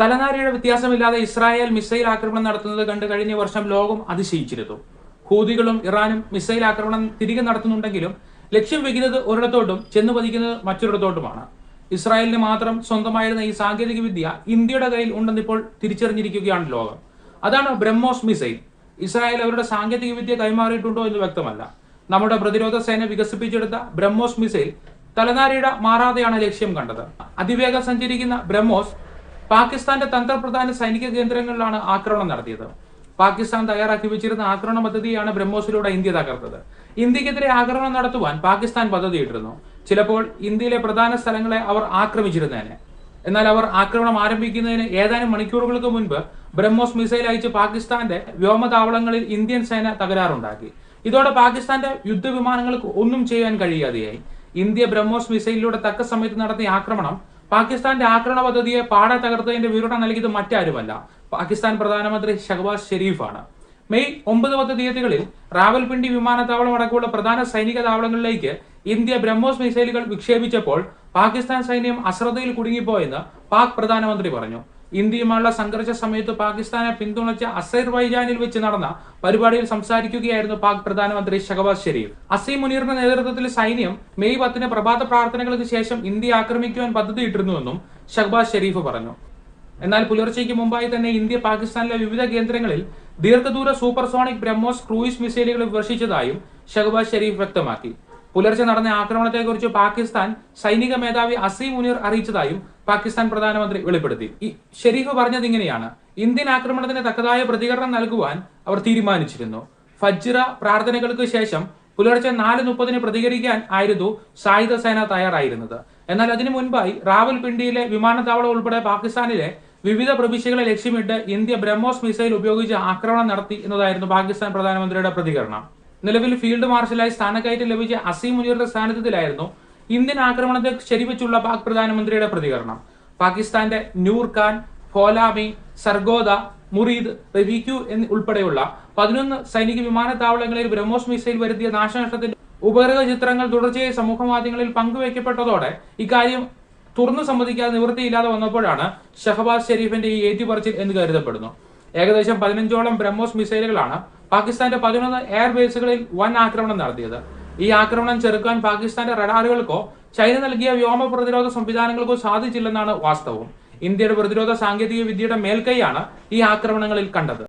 തലനാരിയുടെ വ്യത്യാസമില്ലാതെ Israel missile ആക്രമണം നടത്തുന്നത് കണ്ട് കഴിഞ്ഞ വർഷം ലോകം അതിശയിച്ചിരുന്നു. ഹൂതികളും ഇറാനും മിസൈൽ ആക്രമണം തിരികെ നടത്തുന്നുണ്ടെങ്കിലും ലക്ഷ്യം വെക്കുന്നത് ഒരിടത്തോട്ടും ചെന്നു പതിക്കുന്നത് മറ്റൊരിടത്തോട്ടുമാണ്. ഇസ്രായേലിന് മാത്രം സ്വന്തമായിരുന്ന ഈ സാങ്കേതിക വിദ്യ ഇന്ത്യയുടെ കയ്യിൽ ഉണ്ടെന്നിപ്പോൾ തിരിച്ചറിഞ്ഞിരിക്കുകയാണ് ലോകം. അതാണ് ബ്രഹ്മോസ് മിസൈൽ. ഇസ്രായേൽ അവരുടെ സാങ്കേതിക വിദ്യ കൈമാറിയിട്ടുണ്ടോ എന്ന് വ്യക്തമല്ല. നമ്മുടെ പ്രതിരോധ സേന വികസിപ്പിച്ചെടുത്ത ബ്രഹ്മോസ് മിസൈൽ തലനാരിയുടെ മാറാതെയാണ് ലക്ഷ്യം കണ്ടത്. അതിവേഗം സഞ്ചരിക്കുന്ന ബ്രഹ്മോസ് പാകിസ്ഥാന്റെ തന്ത്രപ്രധാന സൈനിക കേന്ദ്രങ്ങളിലാണ് ആക്രമണം നടത്തിയത്. പാകിസ്ഥാൻ തയ്യാറാക്കി വെച്ചിരുന്ന ആക്രമണ പദ്ധതിയാണ് ബ്രഹ്മോസിലൂടെ ഇന്ത്യ തകർത്തത്. ഇന്ത്യക്കെതിരെ ആക്രമണം നടത്തുവാൻ പാകിസ്ഥാൻ പദ്ധതിയിട്ടിരുന്നു. ചിലപ്പോൾ ഇന്ത്യയിലെ പ്രധാന സ്ഥലങ്ങളെ അവർ ആക്രമിച്ചിരുന്നേനെ. എന്നാൽ അവർ ആക്രമണം ആരംഭിക്കുന്നതിന് ഏതാനും മണിക്കൂറുകൾക്ക് മുൻപ് ബ്രഹ്മോസ് മിസൈൽ അയച്ച് പാകിസ്ഥാന്റെ വ്യോമതാവളങ്ങളിൽ ഇന്ത്യൻ സേന തകരാറുണ്ടാക്കി. ഇതോടെ പാകിസ്ഥാന്റെ യുദ്ധവിമാനങ്ങൾക്ക് ഒന്നും ചെയ്യാൻ കഴിയാതെയായി. ഇന്ത്യ ബ്രഹ്മോസ് മിസൈലിലൂടെ തക്ക സമയത്ത് നടത്തിയ ആക്രമണം പാകിസ്ഥാന്റെ ആക്രമണ പദ്ധതിയെ പാടെ തകർത്തതിന്റെ വിവരണം നൽകിയത് മറ്റാരുമല്ല. പാകിസ്ഥാൻ പ്രധാനമന്ത്രി ഷഹബാസ് ഷെരീഫാണ്. മെയ് ഒമ്പത് പത്ത് തീയതികളിൽ റാവൽപിണ്ടി വിമാനത്താവളം അടക്കമുള്ള പ്രധാന സൈനിക താവളങ്ങളിലേക്ക് ഇന്ത്യ ബ്രഹ്മോസ് മിസൈലുകൾ വിക്ഷേപിച്ചപ്പോൾ പാകിസ്ഥാൻ സൈന്യം അശ്രദ്ധയിൽ കുടുങ്ങിപ്പോയെന്ന് പാക് പ്രധാനമന്ത്രി പറഞ്ഞു. ഇന്ത്യയുമായുള്ള സംഘർഷ സമയത്ത് പാകിസ്ഥാനെ പിന്തുണച്ച അസൈർബൈജാനിൽ വെച്ച് നടന്ന പരിപാടിയിൽ സംസാരിക്കുകയായിരുന്നു പാക് പ്രധാനമന്ത്രി ഷഹബാസ് ഷെരീഫ്. അസീം മുനീറിന്റെ നേതൃത്വത്തിൽ സൈന്യം മെയ് പത്തിന് പ്രഭാത പ്രാർത്ഥനകൾക്ക് ശേഷം ഇന്ത്യ ആക്രമിക്കുവാൻ പദ്ധതിയിട്ടിരുന്നുവെന്നും ഷഹബാസ് ഷെരീഫ് പറഞ്ഞു. എന്നാൽ പുലർച്ചയ്ക്ക് മുമ്പായി തന്നെ ഇന്ത്യ പാകിസ്ഥാനിലെ വിവിധ കേന്ദ്രങ്ങളിൽ ദീർഘദൂര സൂപ്പർസോണിക് ബ്രഹ്മോസ് ക്രൂയിസ് മിസൈലുകൾ വിവർശിച്ചതായും ഷഹബാസ് ഷെരീഫ് വ്യക്തമാക്കി. പുലർച്ചെ നടന്ന ആക്രമണത്തെക്കുറിച്ച് പാകിസ്ഥാൻ സൈനിക മേധാവി അസീം മുനീർ അറിയിച്ചതായും പാകിസ്ഥാൻ പ്രധാനമന്ത്രി വെളിപ്പെടുത്തി. ഈ ഷെരീഫ് പറഞ്ഞത് ഇങ്ങനെയാണ്. ഇന്ത്യൻ ആക്രമണത്തിന് തക്കതായ പ്രതികരണം നൽകുവാൻ അവർ തീരുമാനിച്ചിരുന്നു. ഫജ്ര പ്രാർത്ഥനകൾക്ക് ശേഷം പുലർച്ചെ നാല് മുപ്പതിന് പ്രതികരിക്കാൻ ആയിരുന്നു സായുധ സേന തയ്യാറായിരുന്നത്. എന്നാൽ അതിനു മുൻപായി റാവൽപിണ്ടിയിലെ വിമാനത്താവളം ഉൾപ്പെടെ പാകിസ്ഥാനിലെ വിവിധ പ്രവിശ്യകളെ ലക്ഷ്യമിട്ട് ഇന്ത്യ ബ്രഹ്മോസ് മിസൈൽ ഉപയോഗിച്ച് ആക്രമണം നടത്തി എന്നതായിരുന്നു പാകിസ്ഥാൻ പ്രധാനമന്ത്രിയുടെ പ്രതികരണം. നിലവിൽ ഫീൽഡ് മാർഷലായി സ്ഥാനക്കയറ്റം ലഭിച്ച അസീം മുനീറിന്റെ സ്ഥാനത്തിലായിരുന്നു ഇന്ത്യൻ ആക്രമണത്തെ ശരിവെച്ചുള്ള പാക് പ്രധാനമന്ത്രിയുടെ പ്രതികരണം. പാകിസ്ഥാന്റെ നൂർ ഖാൻ ഫോലാമി സർഗോദ മുറീദ് റബിക്യു എന്നി ഉൾപ്പെടെയുള്ള പതിനൊന്ന് സൈനിക വിമാനത്താവളങ്ങളിൽ ബ്രഹ്മോസ് മിസൈൽ വരുത്തിയ നാശനഷ്ടത്തിന്റെ ഉപഗ്രഹ ചിത്രങ്ങൾ തുടർച്ചയായി സമൂഹ മാധ്യമങ്ങളിൽ പങ്കുവയ്ക്കപ്പെട്ടതോടെ ഇക്കാര്യം തുറന്നു സമ്മതിക്കാതെ നിവൃത്തിയില്ലാതെ വന്നപ്പോഴാണ് ഷഹബാസ് ഷെരീഫിന്റെ ഈ ഏറ്റുപറച്ചിൽ എന്ന് കരുതപ്പെടുന്നു. ഏകദേശം പതിനഞ്ചോളം ബ്രഹ്മോസ് മിസൈലുകളാണ് പാകിസ്ഥാന്റെ പതിനൊന്ന് എയർബേസുകളിൽ വൻ ആക്രമണം നടത്തിയത്. ഈ ആക്രമണം ചെറുക്കാൻ പാകിസ്ഥാന്റെ റഡാറുകൾക്കോ ചൈന നൽകിയ വ്യോമ പ്രതിരോധ സംവിധാനങ്ങൾക്കോ സാധിച്ചില്ലെന്നാണ് വാസ്തവം. ഇന്ത്യയുടെ പ്രതിരോധ സാങ്കേതിക വിദ്യയുടെ മേൽക്കൈയാണ് ഈ ആക്രമണങ്ങളിൽ കണ്ടത്.